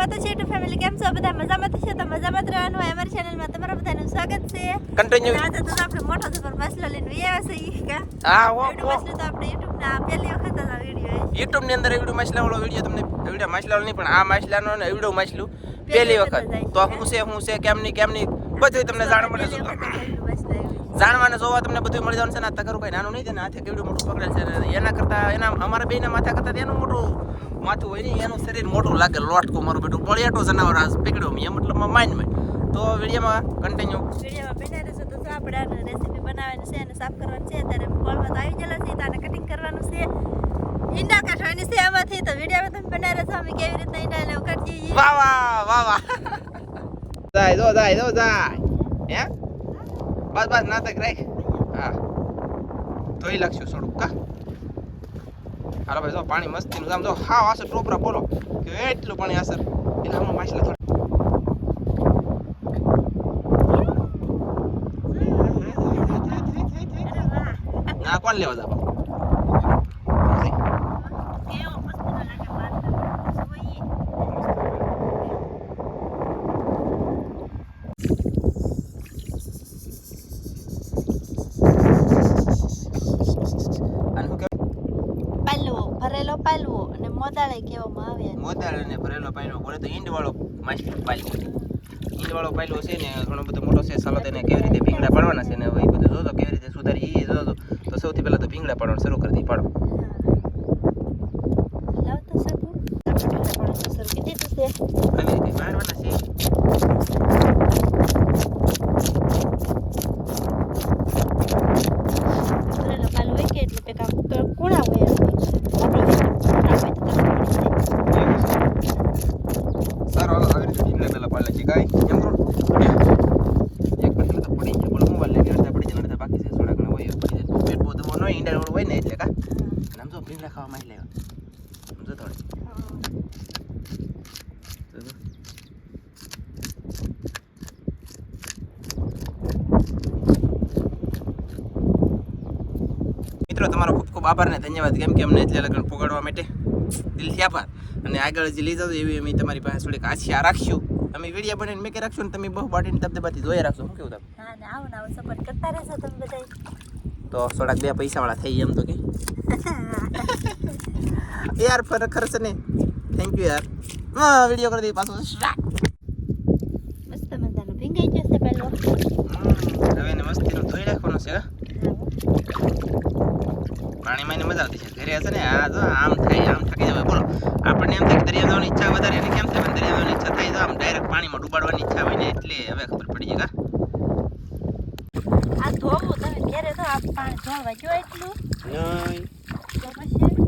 હવાર હવારમાં YouTube family કેમ છો? બધા મજામાં થશે તો મજામાં જ રહેવાનું. હોય અમારી ચેનલમાં તમારા બધાનું સ્વાગત છે. કન્ટિન્યુ આજે તો આપણે મોટો જબર મસલો લઈને વિયા છે ઈ હા ઓ મસલો તો આપણે યુટ્યુબ ના પહેલી વખત જ આ યુટ્યુબની અંદર એવડું માછલા વાળો વીડિયો તમને એવડા માછલા વાળો નહીં પણ આ માછલાનો ને એવડું માછલું પહેલી વખત તો હું છે હું છે કેમ નહીં કેમ ની બધું તમને જાણવા મળે જાણવાને જોવા તમને બધું મળી જવાનું છે ના તકરું નાનું નહીં છે ને હાથે કેવડું મોટું પકડેલ છે એના કરતા એના અમારા બેના માથા કરતા એનું મોટું માથું હોય ને એનું શરીર મોટું લાગે લોટકું મારું બેટું. પળિયાટો જનાવર આ પકડ્યો મેં મતલબ માઇન્ડ મેં. તો વિડીયોમાં કન્ટિન્યુ વિડીયોમાં બેઠા રહેશો તો જો આપણે આને રેસીપી બનાવવાની છે અને સાફ કરવાની છે ત્યારે કોળમાં તો આવી ગયેલા છે તાને કટિંગ કરવાનું છે. ઈંડા કાઢવાની છે આમાંથી તો વિડીયોમાં તમે બનાવી રહેશો અમે કેવી રીતના ઈંડા ને કાઢીએ વાહ વાહ વાહ વાહ. જાય જો જાય જો જાય. હે? બસ બસ નાટક રાખ. હા. ધોઈ લાગશું થોડુંક કા? હાલો ભાઈ જો પાણી મસ્તીનું આમ જો હાવ આસર ટોપરા બોલો કે એટલું પાણી આસર એટલે આમાં માછલા થોડી ના કોણ લેવા જાવ કેવો મસ્તીનો લાગે વાંદરો. જોઈએ. અને શું કહેવાય પાલવો ભરેલો પાલવો અને મોદાળે કહેવામાં આવે એને. મોદાળ અને ભરેલો પાયલો બોલે તો ઈંડ વાળો માછલી પાયલો ઈંડ વાળો પાયલો છે ને ઘણો બધો મોટો છે સાલો તેને કેવી રીતે ભીંગડા પાડવાના છે ને હવે એ બધું જોતો કેવી રીતે સુધારી એ જોતો તો સૌથી ભીંગડા શરૂ કરી દી પાડો લાવ તો સાબુ. આપણે ઢોરા પાડવાનું શરૂ કરી દીધું છે. આવી રીતે પાડવાના છે ભરેલો પાલવો હોય કે એટલે પેક આમ ક- કૂણા હોય એમ. આપણે હોય તો કૂણા હોય તો તરત પડી જાય. સારો હાલો આવી રીતે ભીંગડા પહેલા પાડે છે કાંઈ એમ કરો એક પછી તો પડી જાય બોલો મોબાઈલ લઈ અડધા પડી જાય અડધા બાકી છે થોડા ઘણા હોય એવું પડી જાય પેટ બહુ દબાવ ન હોય ઈંડા વાળું હોય ને એટલે કા અને આમ જો ભીંગડા ખાવા માં લેવા આમ જો થોડી જો જો. મિત્રો તમારો ખૂબ ખૂબ આભાર ને ધન્યવાદ. કેમ કે અમને એટલે લગ્ન પોગાડવા માટે દિલથી આભાર. અને આગળ જે લઈ જાઓ એવી અમે તમારી પાસે થોડીક આશા રાખશું. અમે વીડિયો બનાવીને મેકે રાખશું ને તમે બહુ બાટીને તબદબાથી જોઈ રાખશો. શું કેવું તમે? હા ને આવો ને આવો સપોર્ટ કરતા રહેશો તમે બધાય. તો થોડાક બે પૈસા વાળા થઈ એમ તો કે. યાર ફર ખર્ચ ને. થેન્ક યુ યાર. હા વીડિયો કરી દઈ પાછો. મસ્ત મજાનો. ભીંગાઈ જશે પેલો હવે એને મસ્તીનું ધોઈ રાખવાનું છે હા? પાણીમાં મજા આવતી છે. ઘરે હશે ને આ જો આમ થાય આમ થાકી જવાય બોલો. આપણને એમ થાય દરિયા જવાની ઈચ્છા વધારે એને કેમ થાય? દરિયા જવાની ઈચ્છા થાય તો આમ ડાયરેક્ટ પાણીમાં ડૂબાડવાની ઈચ્છા હોય ને એટલે હવે ખબર પડી જાય આ ધોવું તમે ઘેરે તો આ પાણી ધોવા જો એટલું? નહીં.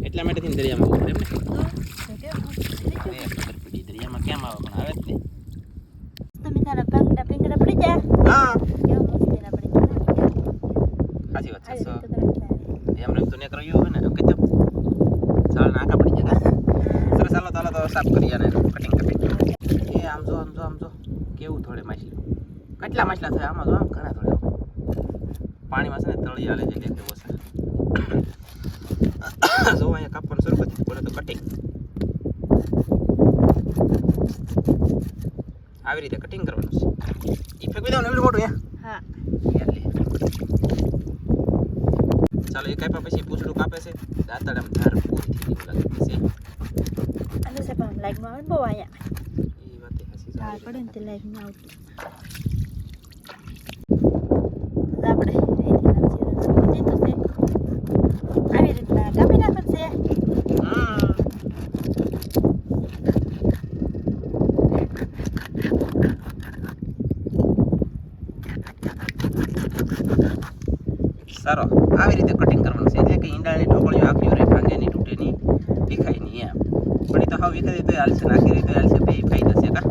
એટલા માટે થઈને દરિયામાં ઉભું એમ ને તો તો કેવું મસ્ત થઈ ગયું. હવે ખબર પડી દરિયામાં કેમ આવે પણ આવે જ નહીં તમે તારા ભાંગડા ભીંગડા પડી જાય હા કેવું મસ્તીના પડી જાય સાચી વાત છે આવી સો રીતે કરાય થાય. એમ રમ તો નેકરો યુ હોય ને કીધું ચાલ નાકા પડી જતા સરસ ચાલો ચાલો, તો સાફ કરી આને કટિંગ કટિંગ એ, આમ જો આમ જો આમ જો. કેવું થોડે માછલી. કેટલા માછલા થાય આમાં, જો, આમ ઘણા થોડે. પાણીમાં છે ને, તળી આલે છે દેખે ઓછા જો અહીંયા કાપવાનું શરૂ કરી બોલે તો કટિંગ આવી રીતે કટિંગ કરવાનું છે એ ફેંકી દેવાનું એટલું મોટું હા યાર લે ચાલો એ કાપ્યા પછી પૂછડું કાપે છે. દાંતડ આમ ધાર પૂરી થઈ ગઈ લાગે છે. અને છે પણ લાઈગમાં આવે બહુ અહીંયા એ વાતે હસી પડે ને તે લાઈગમાં આવતું તો આપણે અહીંથી નામ જીરું નાખી દીધું છે આવી રીતના કાપી નાખવાનું છે સારો આવી રીતે કટિંગ કરવાનું છે. એટલે કે ઈંડાની ઢોકળીઓ આખી રે ભાંગે નહીં તૂટે નહીં દેખાય નહીં એમ. પણ એ તો હવે વિખાઈ તો હાલશે નાખી રહી તો હાલશે બે ફાયદા છે કા?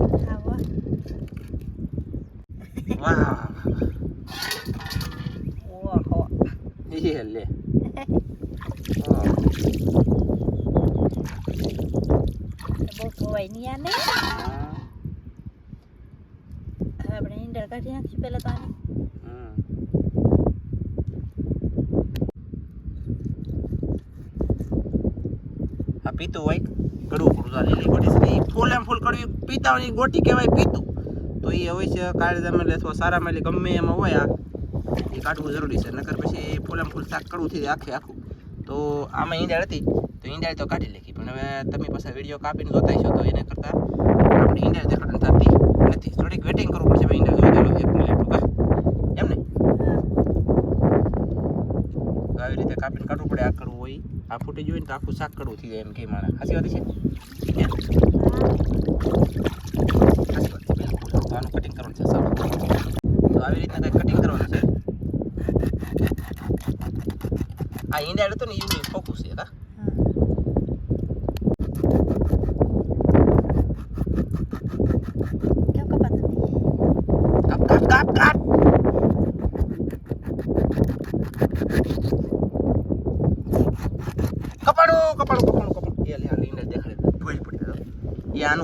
વાહ. એ લે. આપણે ઈંડા કાઢી નાખીશું પહેલાં તો આને હમ. આ પીતું હોય કડવું કડવું આ ગોટી છે એ ફૂલ એમ ફૂલ કડવી પીતા હોય ગોટી કહેવાય પીતું તો એ અવશ્ય કાળજામાં એટલે અથવા સારામાં એટલે ગમે એમાં હોય આ. એ કાઢવું જરૂરી છે, નકર પછી ફૂલ એમ ફૂલ શાક કડવું થઈ આખે આખું. તો આમાં ઈંડાળ હતી, તો ઈંડાળ તો કાઢી લેખી પણ હવે તમે પાછા વીડિયો કાપીને જોતા છો તો એને કરતાં આપણે ઈંડાળ દેખાડવાની થતી નથી. થોડીક વેટિંગ કરવું પડશે ઈંડાળ જોઈ એક મિનિટ કા એમ ને તો આવી રીતે કાપીને કાઢવું પડે આ કરવું હોય, આ ફૂટી જોઈએ ને તો આખું શાક કડવું થઈ જાય એમ કે મારા સાચી વાત છે? તો આવી રીતના કટિંગ કરવાનું છે? આ ઈંડા હતો ને એની ફોકસ છે કા કેમ કપાતું નહીં? કાપ કાપ કાપ કાપ કપાડો કપાડો કપાડો કપાડો એ લે આ ઈંડા દેખાડે ધોઈ પડી તો એ આનું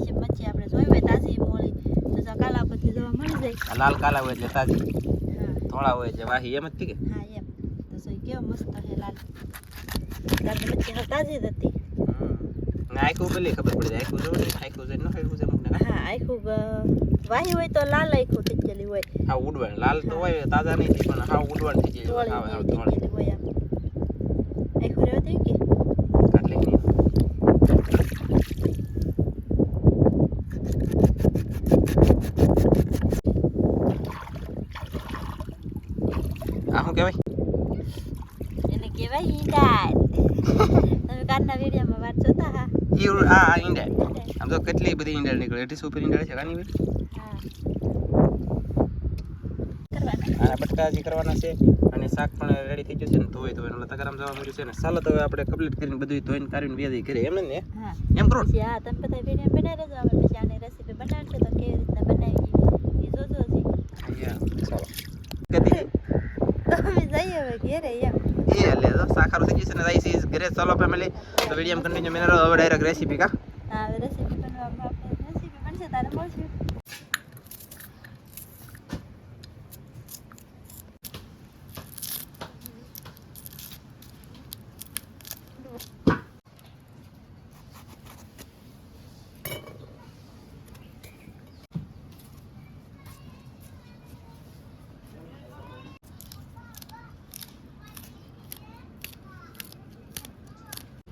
છે મચ્છી આપણે જોઈ હોય તાજી મોળી તો જો કાલા પરથી જોવા મળી જાય આ લાલ કાલા હોય એટલે તાજી હા ધોળા હોય એટલે વાહી એમ જ કે હા એમ તો જો ઈ કેવો મસ્ત છે લાલ. લાલ મચ્છી હાવ તાજી જ હતી. આખું પેલી ખબર પડી જાય આખું જોવું આખું જોઈને ન ખાઈ છે હા? આખું વાહી હોય તો લાલ આખું થઈ ગયેલી હોય. હા ઉડવાણ. લાલ તો હોય તાજા નહીં થઈ પણ હા ઉડવાણ થઈ જેવી થઈ ધોળી. હોય આખું કે? આ શું કહેવાય? એને કહેવાય ઈંડાળ તમે કાલના વિડીયોમાં વાત જોતા હા. ઈ આ ઈંડા. આમ તો કેટલી બધી ઈંડા નીકળે? અઢીસો ઉપર ઈંડા છે કાની હા આના બટકા હજી કરવાના છે અને શાક પણ રેડી થઈ ગયું છે ને ધોઈ ધોઈને ઓલા તગારામ જવા મળ્યું છે ને ચાલો તો હવે આપણે કમ્પ્લીટ કરીને બધું ધોઈને કાઢીને વ્યાજી કરીએ એમ ને હા. એમ કરો ને? હા તમે બધા વીડિયો બનાવી રહેજો હવે પછી આની રેસીપી બનાવશે તો કેવી રીતના બનાવી એ જોજો હજી. ચાલો. કદી તો અમે જઈએ હવે ઘેરે તો સાખારું થઈ જશે ને રાઈસ ઇઝ ઘરે ચાલો ફેમિલી તો વીડિયો કન્ટિન્યુ મેં હવે ડાયરેક્ટ રેસીપી કા હા રેસીપી બનાવવામાં આપણે રેસીપી બનશે તારે મળશે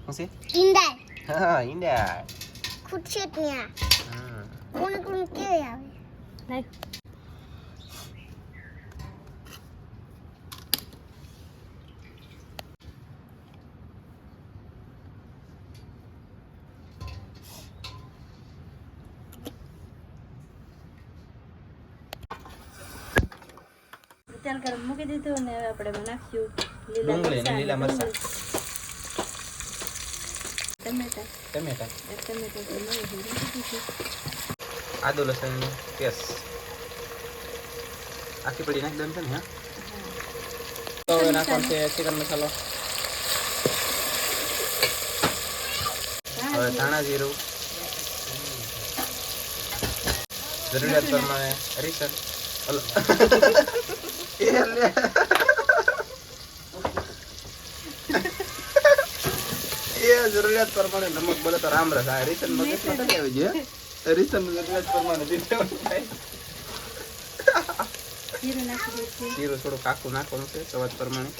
શું છે ઈંડા હા ઈંડા આ હમ. કોણ કોણ આવે તેલ ગરમ મૂકી દીધું અને હવે આપણે બનાવીશું લીલા ડુંગળી લીલા મરચાં. ટમેટા ટમેટા ટમેટા. આદુ લસણ પેસ્ટ આખી પડી નાખી દઉં છે ને હા તો હવે નાખવાનું છે ચિકન મસાલો હવે ધાણા જીરું જરૂરિયાત પ્રમાણે હરીસર હલો એ લે. એ જરૂરિયાત પ્રમાણે નમક બોલે તો રામ રસ. આ રીસન મગજમાં નથી આવી જોઈએ હરીસર જરૂરિયાત પ્રમાણે જીરું થોડું કાકું નાખવાનું છે સ્વાદ પ્રમાણે.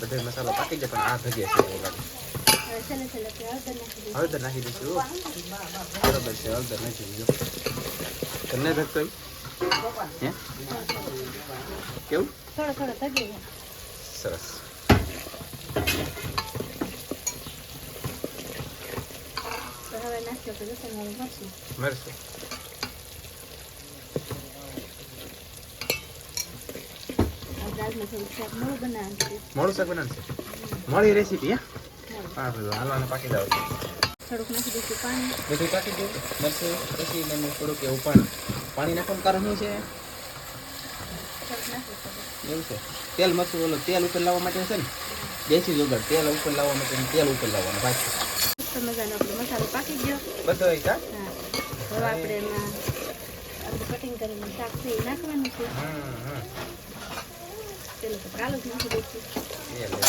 બધે મસાલો પાકી જાય પણ આ ભજીયા છે હળદર નાખી દઈશું. બરોબર છે હળદર નાખી દીધું. તમને ભક્તો હે? કેવું? સરસ તો હવે નાસ્તો તો જશે મારું મરચું મરશું આ દાળમાં થોડું શાક મોડું શાક બનાવશે મળી રેસીપી હે? હા ભાઈ પાકી જાવ. થોડુંક નાખી દઈશું પાણી. બધું પાકી દઉં મરશે પછી મને થોડુંક એવું પણ પાણી નાખવાનું કારણ શું છે? એવું છે. તેલ મરશું બોલો તેલ ઉપર લાવવા માટે છે ને? દેશી જોગર તેલ ઉપર લાવવા માટે તેલ ઉપર લાવવાનું પાછું. મજાનો આપણો મસાલો પાકી ગયો. બધો એ કા હા હવે આપણે એમાં આપણે કટિંગ કરીને શાક છે એ નાખવાનું છે હમ હમ પેલું તો કાલું જ નાખી દઈશું એ લે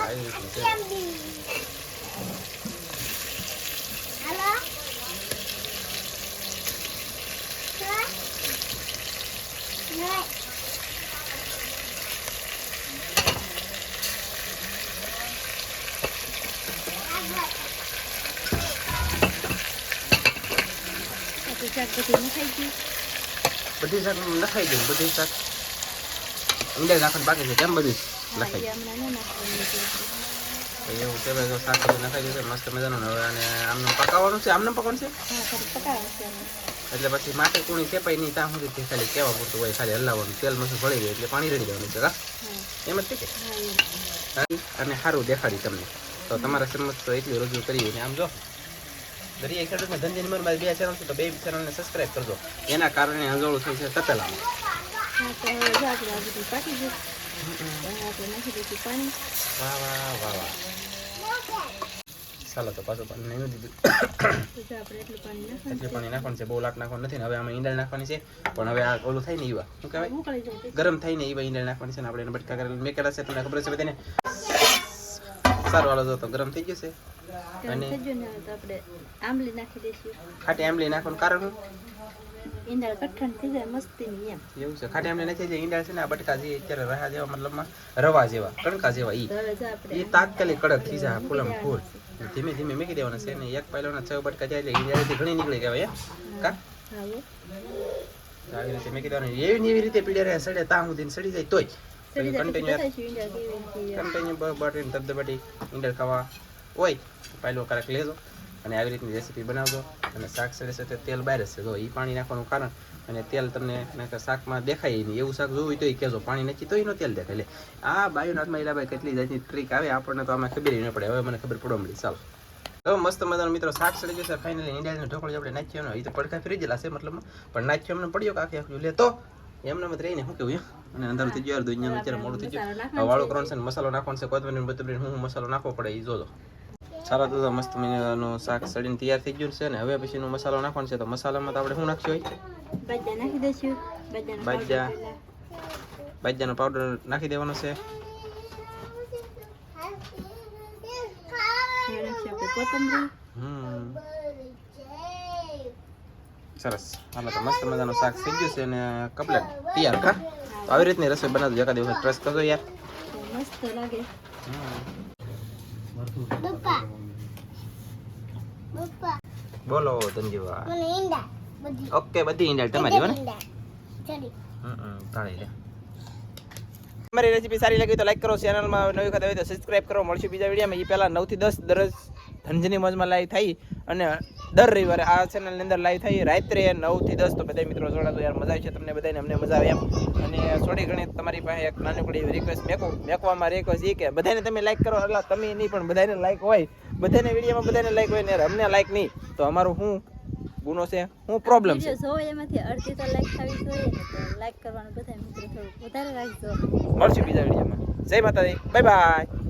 આવી રીતનું છે હાલો હા આપણું શાક બધું નખાઈ ગયું? બધી શાક નખાઈ દઉં બધી શાક. ઈંડા નાખવાનું બાકી છે કેમ બધું નખાઈ તો એવું કે ભાઈ શાક બધું નખાઈ દીધું મસ્ત મજાનું. હવે અને આમને પકાવવાનું છે આમને પકવાનું છે. એટલે પછી માથે કુણી કેપાય નહીં ત્યાં સુધી ખાલી કેવા પૂરતું હોય ખાલી હલાવવાનું. તેલ મસ્ત ભળી ગયું એટલે પાણી રેડી જવાનું છે કા એમ જ છે? અને સારું દેખાડી તમને. તો તમારા સમજ તો એટલી રજૂ કરી ને આમ જો. દરિયા ખેડૂતને ધંધેની મારી બે ચેનલ છે તો બે ચેનલને સબસ્ક્રાઇબ કરજો. એના કારણે અંજોળું થઈ છે તપેલામાં. વાહ વાહ વાહ વાહ. ચાલો તો પાછું પાણી નહીં દીધું. એટલું પાણી નાખવાનું છે. બહુ લાટ નાખવાનું નથી ને હવે આમાં ઈંડા નાખવાની છે. પણ હવે આ ઓલું થાય ને એવા શું કહેવાય? ગરમ થાય ને એવા ઈંડળ નાખવાની છે ને આપણે એને બટકા કરેલા. મેકેલા છે તમને ખબર છે બધાને? સારું હાલો તો ગરમ થઈ ગયું છે? અને- ને તો આપણે આંબલી નાખી દઈશું. ખાટી આંબલી નાખવાનું કારણ ઈંડા કઠણ થઈ જાય મસ્તીની એમ. એવું છે. ખાટી આંબલી નાખી જે ઈંડા છે ને આ બટકા જે અત્યારે રહ્યા જેવા મતલબમાં રવા જેવા કણકા જેવા ઈ. તો એ તાત્કાલિક કડક થઈ જાય ફૂલમ ફૂલ. ધીમે ધીમે મેકી દેવાના છે ને એક પાયલોના છ બટકા જાય એટલે ઈંડાથી ઘણી નીકળી ગયા એમ? કા. આવી રીતે મેકી દેવાની. એવી ને એવી રીતે પીડે રહે સડે ત્યાં સુધી સડી જાય તોય. જાય રીતે કન્ટિન્યુ બટીને ધબધબાટી ઈંડા ખાવા હોય પાયલો કારક લેજો અને આવી રીતની રેસીપી બનાવજો અને શાક સડે સાથે તેલ બહાર જ છે જો એ પાણી નાખવાનું કારણ અને તેલ તમને શાકમાં દેખાય નહીં એવું શાક જોવું તો એ કહેજો પાણી નાખી તો એનો તેલ દેખાય એટલે આ બાયુના હાથમાં એલાભાઈ કેટલી જાતની ટ્રીક આવે આપણને તો આમાં ખબર ન પડે હવે મને ખબર પડવા મળી ચાલો હવે મસ્ત મજાનો મિત્રો શાક સડી જશે ફાઇનલી ઈંડાનો ઢોકળી આપણે નાખ્યો એ તો પડખા ફરી ગયેલા છે મતલબ પણ નાખ્યો અમને પડ્યો કે આખી લે તો એમને મત રહીને શું કેવું અને અંદર થઈ ગયું દુનિયાનું અત્યારે મોડું થઈ ગયું. વાળો કરવાનું છે ને મસાલો નાખવાનો છે કોથમીર બતમીર હું મસાલો નાખવો પડે એ જોજો. સારા તો મસ્ત મજાનું શાક સડીને તૈયાર થઈ ગયું છે ને હવે પછીનો મસાલો નાખવાનો છે તો મસાલામાં તો આપણે શું નાખ્યું હોય નાખી દઈશું. બાજરાનો પાવડર નાખી દેવાનો છે. હમ. સરસ. હાલો તો મસ્ત મજાનું શાક થઈ ગયું છે અને કપલેટ તૈયાર કા? તો આવી રીતની રસોઈ બનાવજો. એકાદ દિવસ ટ્રસ્ટ કરજો યાર. મસ્ત લાગે. બોલો ધનજીવા મને ઈંડા બધી. ઓકે બધી ઈંડા તમારી હો ને? તાળી લે. અમારી રેસીપી સારી લાગી તો લાઈક કરો ચેનલમાં નવી વખત આવી તો સબસ્ક્રાઈબ કરો. મળશે બીજા વિડીયોમાં એ પહેલાં નવથી દસ દરરોજ ધનજની મોજમાં લાઈવ થઈ અને દર રવિવારે આ ચેનલની અંદર લાઈવ થઈ રાત્રે નવથી દસ. તો બધા મિત્રો જોડાતો યાર મજા છે તમને બધાને અમને મજા આવે એમ. અને થોડી ઘણી તમારી પાસે એક નાનકડી રિક્વેસ્ટ મેકું. મેકવામાં રિક્વેસ્ટ એ કે બધાને તમે લાઈક કરો. એટલે તમે નહીં પણ બધાને લાઈક હોય. બધાને વિડીયોમાં બધાને લાઈક હોય ને યાર અમને લાઈક નહીં. તો અમારું શું ગુનો છે? હું પ્રોબ્લેમ છે? જો એમાંથી અડધી તો લાઈક થવી જોઈએ તો લાઈક કરવાનું બધા મિત્રો થોડું વધારે રાખજો. મળશે બીજા વિડીયોમાં જય માતાજી. Bye bye